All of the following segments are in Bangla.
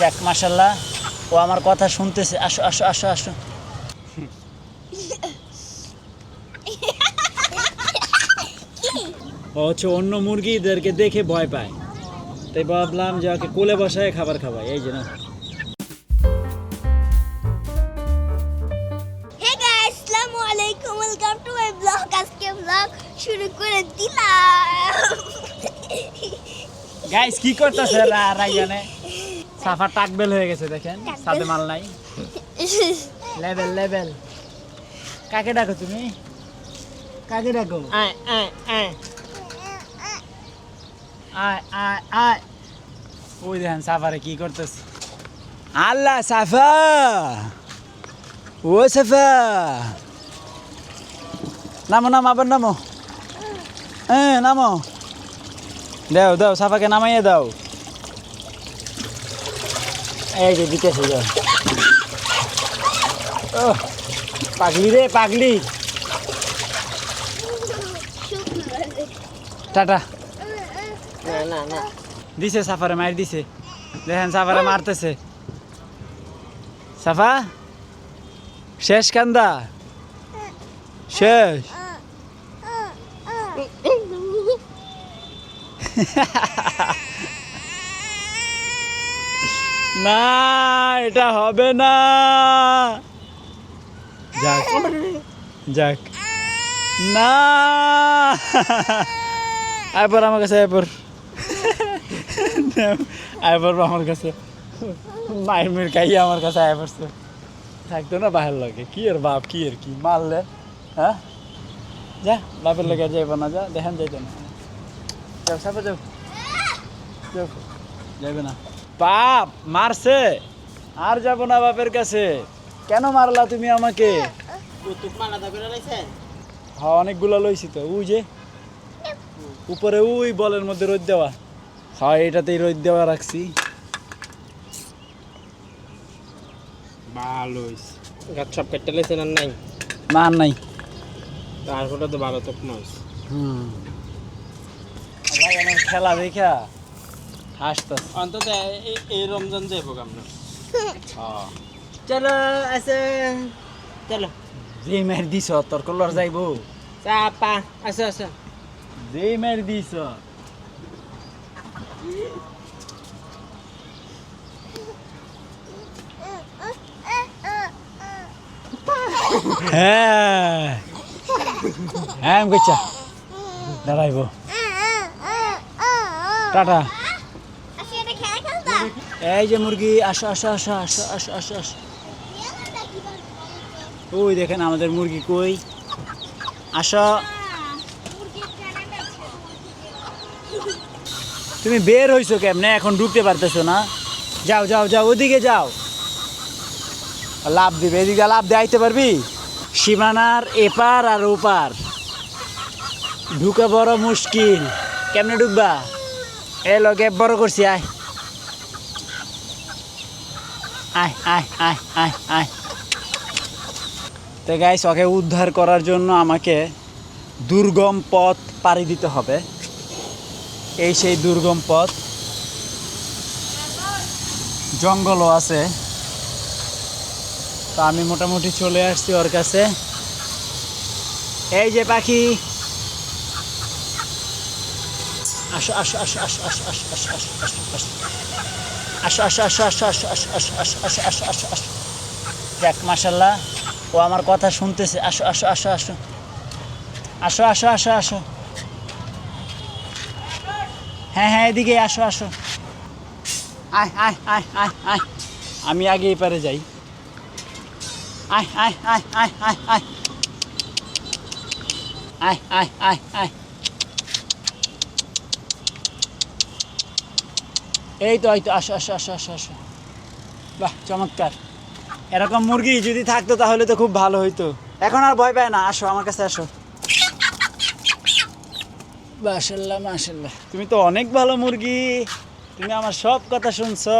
যাক মাসাল্লাহ ও আমার কথা শুনতেছে। আসো আসো আসো আসো। ও হচ্ছে অন্য মুরগিদেরকে দেখে ভয় পায়। তাই ভাবলাম যে ওকে কোলে বসায় খাবার খাবাই এই যে না। শুরু করে দিলাম। গাইস কি করতেছে রাইয়ানে সাফা টাকবেল হয়ে গেছে দেখেন? সাথে মাল নাই। লেভেল লেভেল কাকে ডাকো তুমি? কাকে ডাকো? আয় আয় আয়। আয় আয় আয়। ওই দেখেন সাফারে কি করতেছে। আল্লাহ সাফা! ও সাফা! নামো নামো আবার নামো। হ্যাঁ নামো। দাও দাও সাফাকে নামাইয়ে দাও। এই যে দিতেছে যাও। ও পাগলি রে পাগলি। টাটা। না না না। দিছে সাফারে মার দিছে। দেখেন সাফারে মারতেছে। সাফা শেষ কান্দা। শেষ। না এটা হবে না। যাক যাক। না। আইপর আমার কাছে আইপর আইপর আমার কাছে। মায়ের মেয়ের খাইয়ে আমার কাছে আয় পড়ছে। থাকতো না বাহের লগে। কি এর বাপ কি এর কি? মারলে হ্যাঁ? যা বাপের লগে যাইব না যা। দেখেন যাইতো না। যাও সাপে যাও। যাও। যাবে না। বাপ মারছে। আর যাব না বাপের কাছে। কেন মারলা তুমি আমাকে? হ্যাঁ অনেকগুলো লইছি তো। ওই যে। উপরে ওই বলের মধ্যে রোদ দেওয়া। হয় এটাতেই রোদ দেওয়া রাখছি। ভালো গাছ সব কেটে লেছে না নাই? না নাই। ওটা তো ভালো তো হুম। খেলা দেখা। হাসতাস অন্তত এই- রমজান আমরা হ্যাঁ। চলো আছে চলো। যে মের দিছ তোর কলর যাইব। চাপা আছে আছে। যে মের দিছ। হ্যাঁ। হ্যাঁ আমি কইছা দাঁড়াইব। টাটা আসি এটা খেলা খেলতা এই যে মুরগি, আসো আসো আসো আসো আসো আসো আসো। ওই দেখেন আমাদের মুরগি কই? আসো। তুমি বের হইছো কেমনে? এখন ঢুকতে পারতেছো না। যাও যাও যাও, ওদিকে যাও। লাভ দিবে, এদিকে লাভ দিয়ে আইতে পারবি? সীমানার এপার আর ওপার। ঢুকে বড় মুশকিল। কেমনে ঢুকবা? এ লগে বড় করছি, আয়। তো গাইস ওকে উদ্ধার করার জন্য আমাকে দুর্গম পথ পাড়ি দিতে হবে। এই সেই দুর্গম পথ। জঙ্গলও আছে। তো আমি মোটামুটি চলে আসছি ওর কাছে। এই যে পাখি। আসো আসো আসো আসো আসো আসো আসো আসো আসো আসো। আসো আসো আসো আসো আসো আসো আসো আসো আসো আসো আসো যাক মাসাল্লাহ ও আমার কথা শুনতেছে আসো আসো আসো আসো আসো আসো আসো আসো হ্যাঁ হ্যাঁ এদিকে আসো আসো আয় আয় আয় আয় আয় আমি আগে এপারে যাই আয় আয় আয় আয় আয় আয় আয় আয় আয় আয় এই তো এই তো, আসো আসো আসো আসো আসো। বাহ, চমৎকার। এরকম মুরগি যদি থাকতো তাহলে তো খুব ভালো হইতো। এখন আর ভয় পায় না, আসো, আমার কাছে আসো। মাশাল্লাহ মাশাল্লাহ। তুমি তো অনেক ভালো মুরগি। তুমি আমার সব কথা শুনছো।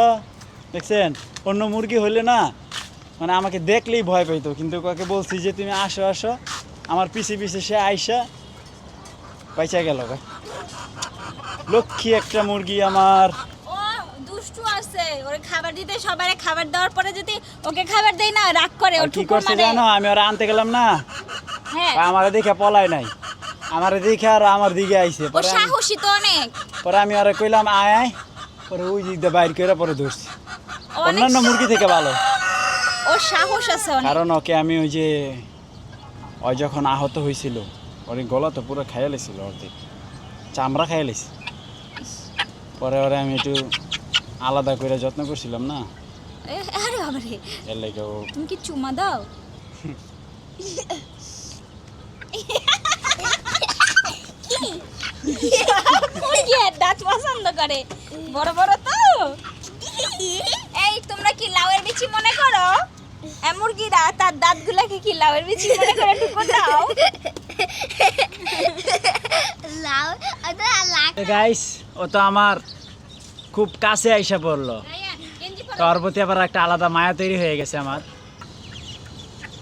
দেখছেন, অন্য মুরগি হইলে না মানে আমাকে দেখলেই ভয় পাইতো। কিন্তু কাকে বলছি যে তুমি আসো আসো। আমার পিছে পিছে সে আইসা পয়সা গেল, ভাই। লক্ষ্মী একটা মুরগি আমার। খাবার দিতে সবারে খাবার দেওয়ার পরে যদি ওকে খাবার দেই না রাগ করে ও আর কি করছে জানো? আমি ওরা আনতে গেলাম না। হ্যাঁ। আমার দেখে পলাই নাই। আমার দেখে আর আমার দিকে আইছে। ও সাহসী তো অনেক। পরে আমি ওরা কইলাম আয় আয়। পরে ওই দিক দিয়ে বাইর করে পরে ধরছি। অন্যান্য মুরগি থেকে ভালো। ও সাহস আছে অনেক। কারণ ওকে আমি ওই যে ওই যখন আহত হয়েছিল ওর গলা তো পুরো খাইয়া লেছিল অর্ধেক। চামড়া খাইয়া লেছি। পরে ওরে আমি একটু আলাদা করে যত্ন করছিলাম না। আরে এর লাগে ও তুমি কি চুমা দাও? দাঁত পছন্দ করে। বড় বড় তো। এই তোমরা কি লাউয়ের বিচি মনে করো? মুরগিরা তার দাঁতগুলাকে কি লাউয়ের বিচি মনে করে টুকু দাও? লাউ গাইস ও তো আমার। খুব কাছে আইসা পড়ল। গেঞ্জি তো ওর প্রতি আবার একটা আলাদা মায়া তৈরি হয়ে গেছে আমার।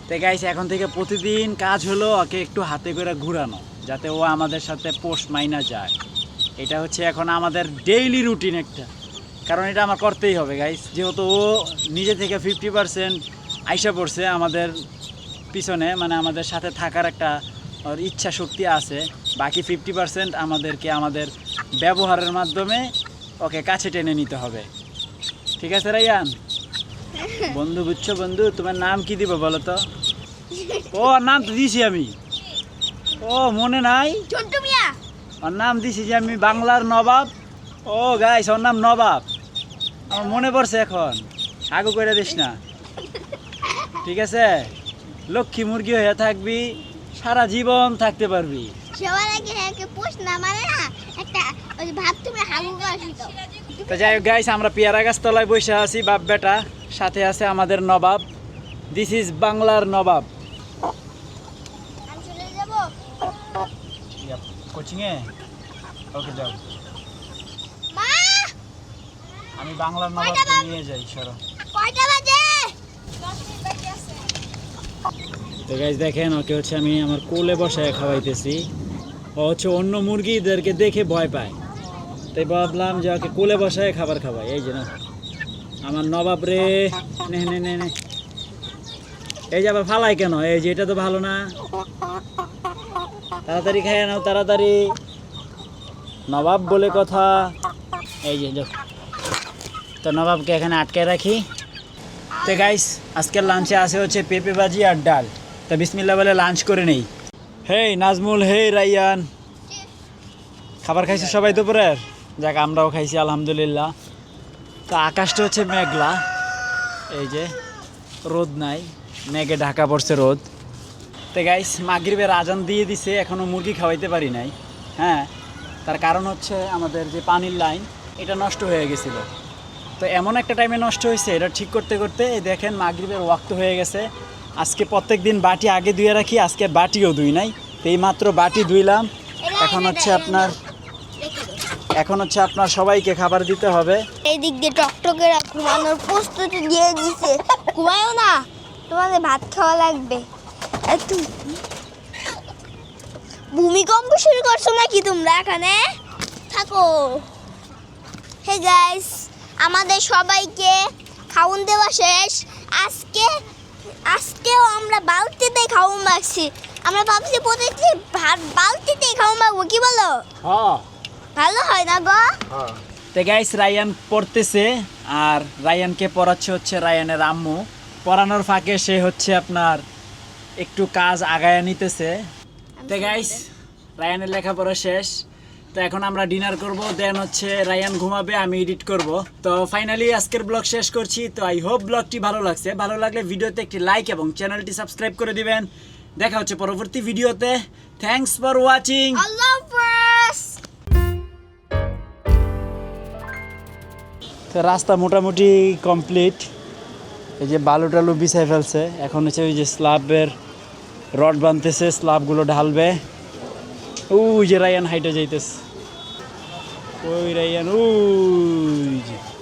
তো গাইস এখন থেকে প্রতিদিন কাজ হলো ওকে একটু হাতে করে ঘুরানো, যাতে ও আমাদের সাথে পোস্ট মাইনা যায়। এটা হচ্ছে এখন আমাদের ডেইলি রুটিন একটা। কারণ এটা আমার করতেই হবে গাইস যেহেতু ও নিজে থেকে ফিফটি পার্সেন্ট আইসা পড়ছে আমাদের পিছনে মানে আমাদের সাথে থাকার একটা ইচ্ছা শক্তি আছে। বাকি ফিফটি পার্সেন্ট আমাদেরকে আমাদের ব্যবহারের মাধ্যমে ওকে কাছে টেনে নিতে হবে। ঠিক আছে রাইয়ান বন্ধু বুঝছ বন্ধু? তোমার নাম কি দিব বলো তো? ও নাম তো দিছি আমি। ও মনে নাই? ওর নাম দিছি যে আমি বাংলার নবাব। ও গাইস ওর নাম নবাব। আমার মনে পড়ছে এখন। আগু করে দিস না। ঠিক আছে? লক্ষ্মী মুরগি হয়ে থাকবি সারা জীবন থাকতে পারবি। সবার আগে মানে না একটা তো যাই হোক গাইস আমরা পেয়ারা গাছ তলায় বসে আছি বাপ বেটা সাথে আছে আমাদের নবাব। দিস ইজ বাংলার নবাব। কোচিংয়ে ওকে যাও। আমি বাংলার নবাবকে নিয়ে যাই সরো। তো গাইজ দেখেন ওকে হচ্ছে আমি আমার কোলে বসায় খাওয়াইতেছি। ও হচ্ছে অন্য মুরগিদেরকে দেখে ভয় পায়। তাই ভাবলাম যে ওকে কোলে বসায় খাবার খাওয়াই, এই যে না। আমার নবাব রে, নে নে নে নে। এই যে আবার ফালাই কেন? এই যে এটা তো ভালো না। তাড়াতাড়ি খাইয়ে নাও, তাড়াতাড়ি। নবাব বলে কথা। এই যে তো নবাবকে এখানে আটকায় রাখি। তো গাইস আজকের লাঞ্চে আসে হচ্ছে পেঁপে ভাজি আর ডাল। তো বিসমিল্লা বলে লাঞ্চ করে নেই। হেই, নাজমুল, হেই, রাইয়ান। খাবার খাইছে সবাই দুপুরের? যাক, আমরাও খাইছি, আলহামদুলিল্লাহ। তো আকাশটা হচ্ছে মেঘলা। এই যে, রোদ নাই, মেঘে ঢাকা পড়ছে রোদ। তো গাইস মাগরিবের আজান দিয়ে দিছে এখনও মুরগি খাওয়াইতে পারি নাই। হ্যাঁ তার কারণ হচ্ছে আমাদের যে পানির লাইন, এটা নষ্ট হয়ে গেছিল। তো এমন একটা টাইমে নষ্ট হয়েছে এটা ঠিক করতে করতে, এই দেখেন মাগরিবের ওয়াক্ত হয়ে গেছে। আজকে প্রত্যেক দিন বাটি আগে ধুয়ে রাখি, আজকে বাটিও ধুই নাই। এই মাত্র বাটি ধুইলাম। এখন হচ্ছে আপনার এখন হচ্ছে আপনার সবাইকে খাবার দিতে হবে। এই দিক দিয়ে টকটকেরা ঘুমানোর প্রস্তুতি দিয়ে দিছে। ঘুমায়ও না তোমাদের ভাত খাওয়া লাগবে। ভূমিকম্প শুরু করছ নাকি তোমরা এখানে? থাকো। হে গাইস আমাদের সবাইকে খাউন দেওয়া শেষ। আজকে আজকেও আমরা বালতিতে খাউন মাখছি। আমরা ভাবছি প্রতিটি ভাত বালতিতে খাউন মাখবো কি বলো? হ্যাঁ। ভালো হয় না গো? তো গাইস রায়ান পড়তেছে আর রায়ানকে পড়াচ্ছে হচ্ছে রায়ানের আম্মু। পড়ানোর ফাঁকে সে হচ্ছে আপনার একটু কাজ আগায় নিতেছে। তো গাইস রায়ানের লেখাপড়া শেষ। তো এখন আমরা ডিনার করব দেন হচ্ছে রায়ান ঘুমাবে আমি এডিট করব। তো ফাইনালি আজকের ব্লগ শেষ করছি। তো আই হোপ ব্লগটি ভালো লাগছে। ভালো লাগলে ভিডিওতে একটি লাইক এবং চ্যানেলটি সাবস্ক্রাইব করে দিবেন। দেখা হচ্ছে পরবর্তী ভিডিওতে থ্যাঙ্কস ফর ওয়াচিং আল্লাহ রাস্তা মোটামুটি কমপ্লিট এই যে বালু টালু বিছাই ফেলছে। এখন হচ্ছে ওই যে স্ল্যাবের রড বানতেছে স্ল্যাবগুলো ঢালবে। ওই যে রায়ান হাইটে যাইতেছে। ওই রায়ান ওই যে।